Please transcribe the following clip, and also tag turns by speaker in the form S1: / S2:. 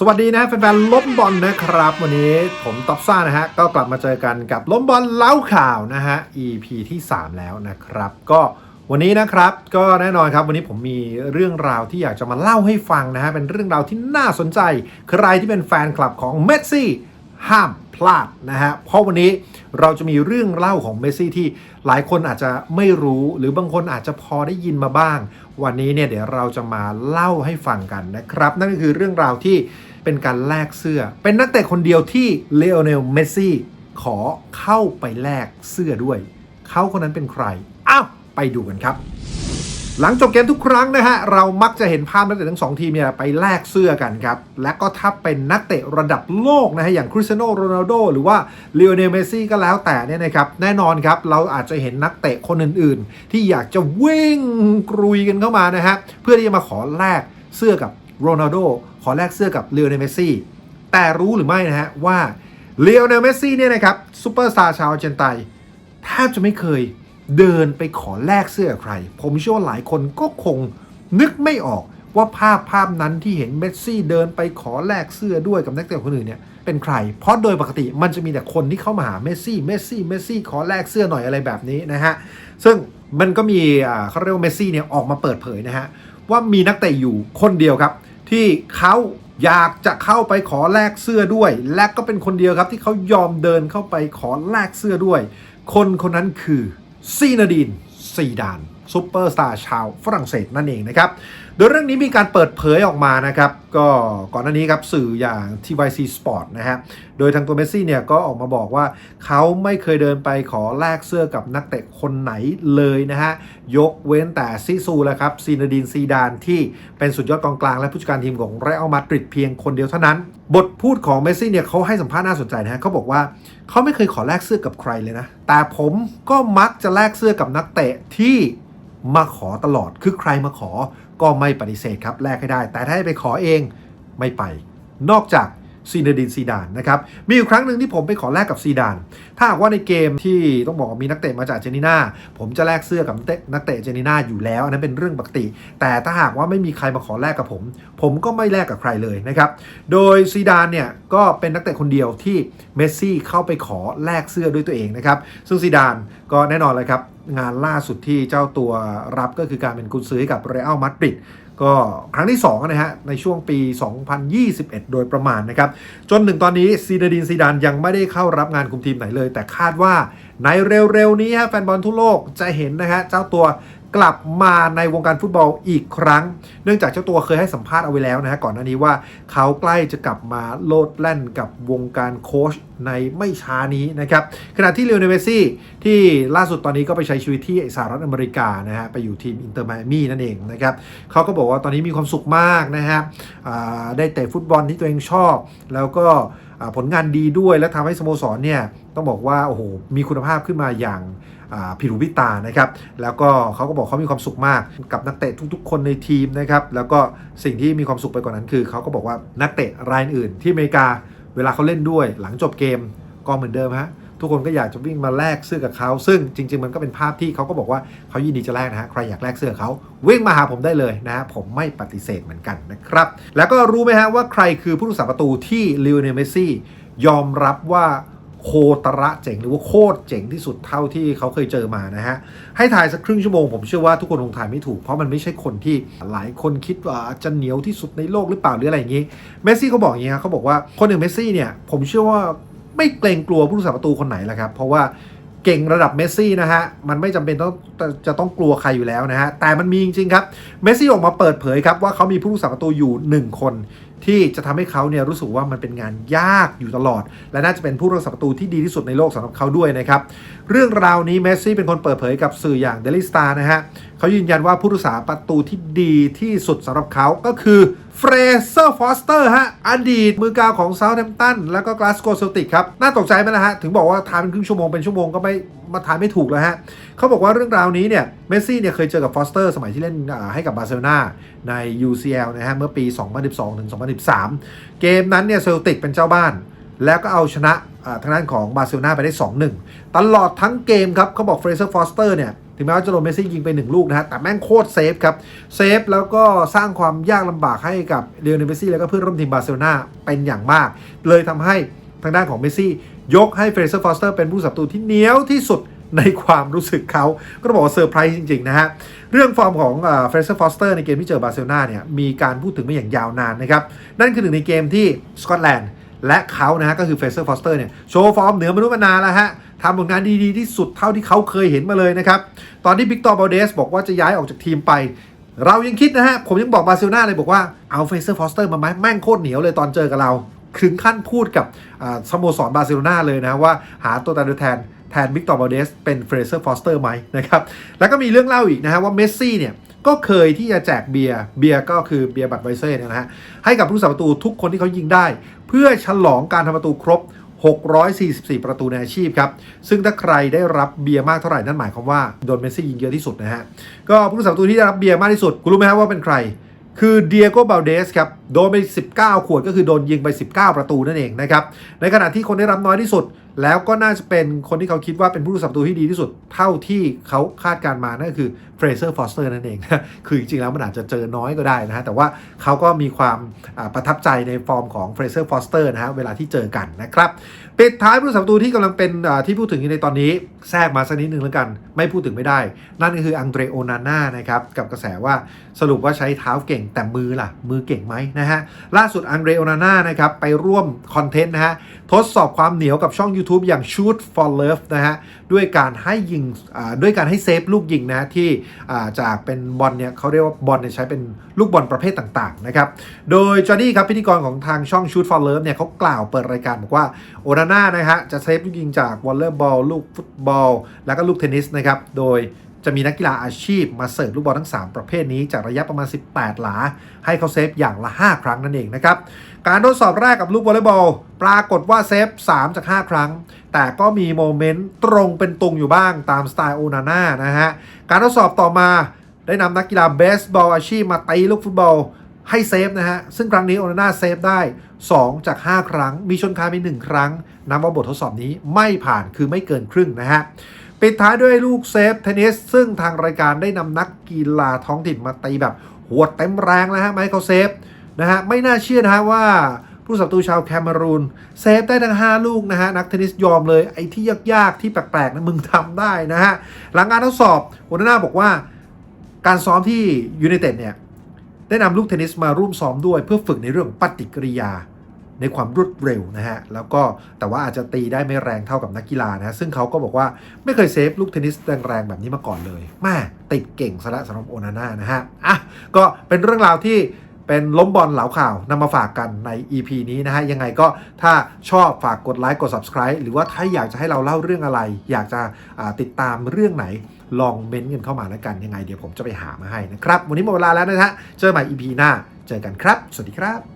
S1: สวัสดีนะแฟนๆล้มบอลนะครับ วันนี้ผมต๊อบซ่านะฮะก็กลับมาเจอกันกับล้มบอลเล้าข่าวนะฮะ EP ที่ 3 แล้วนะครับ ก็วันนี้นะครับก็แน่นอนครับวันนี้ผมมีเรื่องราวที่อยากจะมาเล่าให้ฟังนะฮะเป็นเรื่องราวที่น่าสนใจ ใครที่เป็นแฟนคลับของเมสซี่ห้ามพลาดนะฮะเพราะวันนี้เราจะมีเรื่องเล่าของเมสซี่ที่หลายคนอาจจะไม่รู้ หรือบางคนอาจจะพอได้ยินมาบ้าง วันนี้เนี่ยเดี๋ยวเราจะมาเล่าให้ฟังกันนะครับ นั่นก็คือเรื่องราวที่ เป็นการแลกเสื้อ เป็นนักเตะคนเดียวที่เลโอเนล เมสซี่ ขอเข้าไปแลกเสื้อด้วย เขาคนนั้นเป็นใคร อ้าว ไปดูกันครับ หลังจบเกมทุกครั้งนะฮะ เรามักจะเห็นภาพนักเตะทั้งสองทีมเนี่ยไปแลกเสื้อกันครับ และก็ถ้าเป็นนักเตะระดับโลกนะฮะ อย่างคริสเตียโนโรนัลโดหรือว่าเลโอเนล เมสซี่ก็แล้วแต่เนี่ยนะครับ แน่นอนครับ เราอาจจะเห็นนักเตะคนอื่น ๆ ที่อยากจะวิ่งกรุยกันเข้ามานะฮะ เพื่อที่จะมาขอแลกเสื้อกับโรนัลโด อแลกเสื้อกับเลโอเนลเมสซี่แต่รู้หรือไม่นะฮะว่าเลโอเนลเมสซี่เนี่ยนะครับซูเปอร์สตาร์ชาวเจนไตแทบจะไม่เคยเดินไปขอแลกเสื้อกับใคร ผมเชื่อว่าหลายคนก็คงนึกไม่ออกว่าภาพภาพนั้นที่เห็นเมสซี่เดินไปขอแลกเสื้อด้วยกับนักเตะคนอื่นเนี่ยเป็นใคร เพราะโดยปกติมันจะมีแต่คนที่เข้ามาหาเมสซี่เมสซี่เมสซี่ขอแลกเสื้อหน่อยอะไรแบบนี้นะฮะซึ่งมันก็มีเขาเรียกว่าเมสซี่เนี่ยออกมาเปิดเผยนะฮะว่ามีนักเตะอยู่คนเดียวครับ ที่เขาอยากจะเข้าไปขอแลกเสื้อด้วย และก็เป็นคนเดียวครับที่เขายอมเดินเข้าไปขอแลกเสื้อด้วย คนคนนั้นคือซีนาดีนซีดานซูเปอร์สตาร์ชาวฝรั่งเศสนั่นเองนะครับ โดยเรื่องนี้มีการเปิดเผยออกมานะครับ ก็ก่อนหน้านี้ครับสื่ออย่าง TYC Sport นะฮะ โดยทางตัวเมสซี่เนี่ยก็ออกมาบอกว่าเขาไม่เคยเดินไปขอแลกเสื้อกับนักเตะคนไหนเลยนะฮะ ยกเว้นแต่ซิซูแหละครับ ซีนาดีนซีดานที่เป็นสุดยอดกองกลางและผู้จัดการทีมของเรอัลมาดริดเพียงคนเดียวเท่านั้น บทพูดของเมสซี่เนี่ยเขาให้สัมภาษณ์น่าสนใจนะฮะเขาบอกว่าเขาไม่เคยขอแลกเสื้อกับใครเลยนะ แต่ผมก็มักจะแลกเสื้อกับนักเตะที่ มาขอตลอด คือใครมาขอก็ไม่ปฏิเสธครับแลกให้ได้ แต่ถ้าให้ไปขอเองไม่ไป นอกจาก ซีนาดินซีดานนะครับ มีอยู่ครั้งหนึ่งที่ผมไปขอแลกกับซีดาน ถ้าหากว่าในเกมที่ต้องบอกมีนักเตะมาจากเจนีนาผมจะแลกเสื้อกับนักเตะนักเตะเจนีนาอยู่แล้ว อันนั้นเป็นเรื่องปกติ แต่ถ้าหากว่าไม่มีใครมาขอแลกกับผม ผมก็ไม่แลกกับใครเลยนะครับ โดยซีดานเนี่ยก็เป็นนักเตะคนเดียวที่เมสซี่เข้าไปขอแลกเสื้อด้วยตัวเองนะครับซึ่งซีดานก็แน่นอนเลยครับงานล่าสุดที่เจ้าตัวรับก็คือการเป็นกุญซื้อให้กับเรอัลมาดริด ก็ครั้งที่2นะฮะในช่วงปี 2021 โดยประมาณนะครับ จนถึงตอนนี้ซีดาดินซีดานยังไม่ได้เข้ารับงานคุมทีมไหนเลย แต่คาดว่าในเร็วๆนี้ฮะแฟนบอลทั่วโลกจะเห็นนะฮะเจ้าตัว กลับมาในวงการฟุตบอลอีกครั้ง เนื่องจากเจ้าตัวเคยให้สัมภาษณ์เอาไว้แล้วนะฮะก่อนหน้านี้ว่าเขาใกล้จะกลับมาโลดแล่นกับวงการโค้ชในไม่ช้านี้นะครับขณะที่เลโอเนเมซี่ที่ล่าสุดตอนนี้ก็ไปใช้ชีวิตที่สหรัฐอเมริกานะฮะไปอยู่ทีมอินเตอร์ไมอามี่นั่นเองนะครับเขาก็บอกว่าตอนนี้มีความสุขมากนะฮะได้เตะฟุตบอลที่ตัวเองชอบ แล้วก็ผลงานดีด้วยและทำให้สโมสรเนี่ยต้องบอกว่าโอ้โหมีคุณภาพขึ้นมาอย่าง อ่าผิวพิตานะครับแล้วก็เขาก็บอกเขามีความสุขมากกับนักเตะทุกๆ คนในทีมนะครับแล้วก็สิ่งที่มีความสุขไปกว่านั้นคือเขาก็บอกว่านักเตะรายอื่นที่อเมริกาเวลาเขาเล่นด้วยหลังจบเกมก็เหมือนเดิมฮะทุกคนก็อยากจะวิ่งมาแลกเสื้อกับเขาซึ่งจริง ๆ มันก็เป็นภาพที่เขาก็บอกว่าเขายินดีจะแลกนะฮะใครอยากแลกเสื้อเขาวิ่งมาหาผมได้เลยนะฮะผมไม่ปฏิเสธเหมือนกันนะครับ แล้วก็รู้ไหมฮะว่าใครคือผู้รักษาประตูที่ลิโอเนลเมซี่ยอมรับว่า โคตระเจ๋งหรือว่าโคตรเจ๋งที่สุดเท่าที่เขาเคยเจอมานะฮะ ให้ถ่ายสักครึ่งชั่วโมงผมเชื่อว่าทุกคนคงถ่ายไม่ถูก เพราะมันไม่ใช่คนที่หลายคนคิดว่าจะเหนียวที่สุดในโลกหรือเปล่าหรืออะไรอย่างนี้เมสซี่เขาบอกอย่างนี้ครับเขาบอกว่าคนหนึ่งเมสซี่เนี่ยผมเชื่อว่าไม่เกรงกลัวผู้รักษาประตูคนไหนแหละครับ เพราะว่าเก่งระดับเมสซี่นะฮะ มันไม่จำเป็นต้องจะต้องกลัวใครอยู่แล้วนะฮะ แต่มันมีจริงๆครับ เมสซี่ออกมาเปิดเผยครับว่าเขามีผู้รักษาประตูอยู่หนึ่งคน ที่จะทำให้เขาเนี่ยรู้สึกว่ามันเป็นงานยากอยู่ตลอด และน่าจะเป็นผู้รักษาประตูที่ดีที่สุดในโลกสำหรับเขาด้วยนะครับ เรื่องราวนี้เมสซี่เป็นคนเปิดเผยกับสื่ออย่างเดลิสตานะฮะเขายืนยันว่าผู้รักษาประตูที่ดีที่สุดสำหรับเขาก็คือเฟรเซอร์ฟอสเตอร์ฮะอดีตมือกาวของเซาท์แฮมป์ตันแล้วก็กลาสโกเซลติกครับ น่าตกใจไหมนะฮะ ถึงบอกว่าทายเป็นครึ่งชั่วโมงเป็นชั่วโมงก็ไม่ มาทายไม่ถูกแล้วฮะเขาบอกว่าเรื่องราวนี้เนี่ยเมสซี่เนี่ยเคยเจอกับฟอสเตอร์สมัยที่เล่นให้กับบาร์เซโลนาใน UCL นะฮะเมื่อปี 2012ถึง2013 เกมนั้นเนี่ยเซลติกเป็นเจ้าบ้าน แล้วก็เอาชนะทางด้านของบาร์เซโลนาไปได้ 2-1 ตลอดทั้งเกมครับเขาบอกเฟรเซอร์ฟอสเตอร์เนี่ยถึงแม้ว่าจะโดนเมสซี่ยิงไปหนึ่งลูกนะฮะแต่แม่งโคตรเซฟครับ เซฟแล้วก็สร้างความยากลำบากให้กับเดลเนลเมสซี่แล้วก็เพื่อนร่วมทีมบาร์เซโลนาเป็นอย่างมาก เลยทำให้ทางด้านของเมสซี่ ยกให้เฟรเซอร์ฟอสเตอร์เป็นผู้สับตูที่เหนียวที่สุดในความรู้สึกเขาก็บอกว่าเซอร์ไพรส์จริง ๆ นะฮะ เรื่องฟอร์มของเฟรเซอร์ฟอสเตอร์ในเกมที่เจอบาร์เซโลนาเนี่ย มีการพูดถึงมาอย่างยาวนานนะครับ นั่นคือหนึ่งในเกมที่สกอตแลนด์และเขานะฮะก็คือเฟรเซอร์ฟอสเตอร์เนี่ย โชว์ฟอร์มเหนือมนุษย์มานานแล้วฮะทำผลงานดีๆที่สุดเท่าที่เขาเคยเห็นมาเลยนะครับ ตอนที่บิ๊กตอร์บอลเดสบอกว่าจะย้ายออกจากทีมไป เรายังคิดนะฮะผมยังบอกบาร์เซโลนาเลยบอกว่าเอาเฟรเซอร์ฟอสเตอร์มาไหมแม่งโคตรเหนียวเลยตอนเจอกับเรา ถึงขั้นพูดกับสโมสรบาร์เซโลนาเลยนะว่าหาตัวตายแทนแทนวิกตอร์บอเดสเป็นเฟรเซอร์ฟอสเตอร์ไหมนะครับ แล้วก็มีเรื่องเล่าอีกนะฮะว่าเมสซี่เนี่ยก็เคยที่จะแจกเบียร์เบียร์ก็คือเบียร์บัตไวเซ่นะฮะให้กับผู้สาประตูทุกคนที่เขายิงได้ เพื่อฉลองการทำประตูครบ 644 ประตูในอาชีพครับ ซึ่งถ้าใครได้รับเบียร์มากเท่าไหร่นั่นหมายความว่าโดนเมสซี่ยิงเยอะที่สุดนะฮะก็ผู้สาประตูที่ได้รับเบียร์มากที่สุดคุณรู้ไหมครับว่าเป็นใคร คือเดียโกบาลเดสครับ โดนไป 19 ขวดก็คือโดนยิงไป 19 ประตูนั่นเองนะครับ ในขณะที่คนได้รับน้อยที่สุด แล้วก็น่าจะเป็นคนที่เขาคิดว่าเป็นผู้รักษาประตูที่ดีที่สุดเท่าที่เขาคาดการมา นั่นก็คือเฟรเซอร์ฟอสเตอร์นั่นเองคือจริงๆแล้วมันอาจจะเจอน้อยก็ได้นะฮะ แต่ว่าเขาก็มีความประทับใจในฟอร์มของเฟรเซอร์ฟอสเตอร์นะฮะ เวลาที่เจอกันนะครับปิดท้ายผู้รักษาประตูที่กำลังเป็นที่พูดถึงในตอนนี้แทรกมาสักนิดนึงแล้วกัน ไม่พูดถึงไม่ได้ นั่นก็คืออังเดรโอนาน่านะครับกับกระแสว่าสรุปว่าใช้เท้าเก่งแต่มือล่ะ มือเก่งไหมนะฮะล่าสุดอังเดรโอนาน่านะครับไปร่วมคอนเทนต์นะฮะทดสอบความเหนียวกับช่อง YouTube อย่าง Shoot for Love นะฮะด้วยการให้ยิงด้วยการให้เซฟลูกยิงนะที่จากเป็นบอลเนี่ยเขาเรียกว่าบอลเนี่ยใช้เป็นลูกบอลประเภทต่างๆนะครับโดยจอร์ดี้ครับพิธีกรของทางช่อง Shoot for Love เนี่ยเขากล่าวเปิดรายการบอกว่าโอนาน่านะฮะจะเซฟลูกยิงจากวอลเลย์บอลลูกฟุตบอล แล้วก็ลูกเทนนิสนะครับโดย จะมีนักกีฬาอาชีพมาเสิร์ฟลูกบอลทั้ง 3 ประเภทนี้จากระยะประมาณ 18 หลา ให้เขาเซฟอย่างละ 5 ครั้งนั่นเองนะครับ การทดสอบแรกกับลูกวอลเลย์บอล ปรากฏว่าเซฟ 3 จาก 5 ครั้ง แต่ก็มีโมเมนต์ตรงเป็นตุงอยู่บ้างตามสไตล์โอนาน่านะฮะ การทดสอบต่อมาได้นำนักกีฬาเบสบอลอาชีพมาตีลูกฟุตบอลให้เซฟนะฮะ ซึ่งครั้งนี้โอนาน่าเซฟได้ 2 จาก 5 ครั้ง มีชนคานไป1ครั้งนับว่าบททดสอบนี้ไม่ผ่านคือไม่เกินครึ่งนะฮะ ปิดท้ายด้วยลูกเซฟเทนนิส ซึ่งทางรายการได้นำนักกีฬาท้องถิ่นมาตีแบบหัวดเต็มแรงแล้วฮะไมาให้เซฟนะฮะไม่น่าเชื่อนะฮะว่าผู้ศัตรูชาวแคเมรูนเซฟได้ทั้ง 5 ลูกนะฮะ นักเทนนิสยอมเลยไอ้ที่ยากๆ ที่แปลกๆนะมึงทำได้นะฮะ หลังการทดสอบโอนาน่าบอกว่า การซ้อมที่ยูไนเต็ดเนี่ย ได้นำลูกเทนนิสมาร่วมซ้อมด้วยเพื่อฝึกในเรื่องปฏิกิริยา ในความรวดเร็วนะฮะ แล้วก็แต่ว่าอาจจะตีได้ไม่แรงเท่ากับนักกีฬานะฮะซึ่งเขาก็บอกว่าไม่เคยเซฟลูกเทนนิสแรงๆแบบนี้มาก่อนเลยแม่ติดเก่งซะละสำหรับโอนาน่านะฮะอะก็เป็นเรื่องราวที่เป็นล้มบอลเหลาข่าวนำมาฝากกันใน EP นี้นะฮะ ยังไงก็ถ้าชอบฝากกดไลค์กด Subscribe หรือว่าถ้าอยากจะให้เราเล่าเรื่องอะไร อยากจะติดตามเรื่องไหน ลองเม้นต์กันเข้ามาแล้วกันยังไงเดี๋ยวผมจะไปหามาให้นะครับ วันนี้หมดเวลาแล้วนะฮะ เจอใหม่ EP หน้า เจอกันครับ สวัสดีครับ